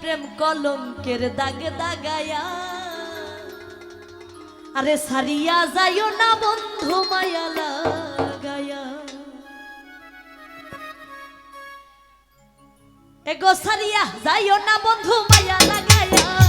প্রেম কলঙ্কের দাগ দাগায়া। আরে সারিয়া যাইও না বন্ধু মায়া লাগায়া। এগো সারিয়া যাইও না বন্ধু মায়া লাগায়া।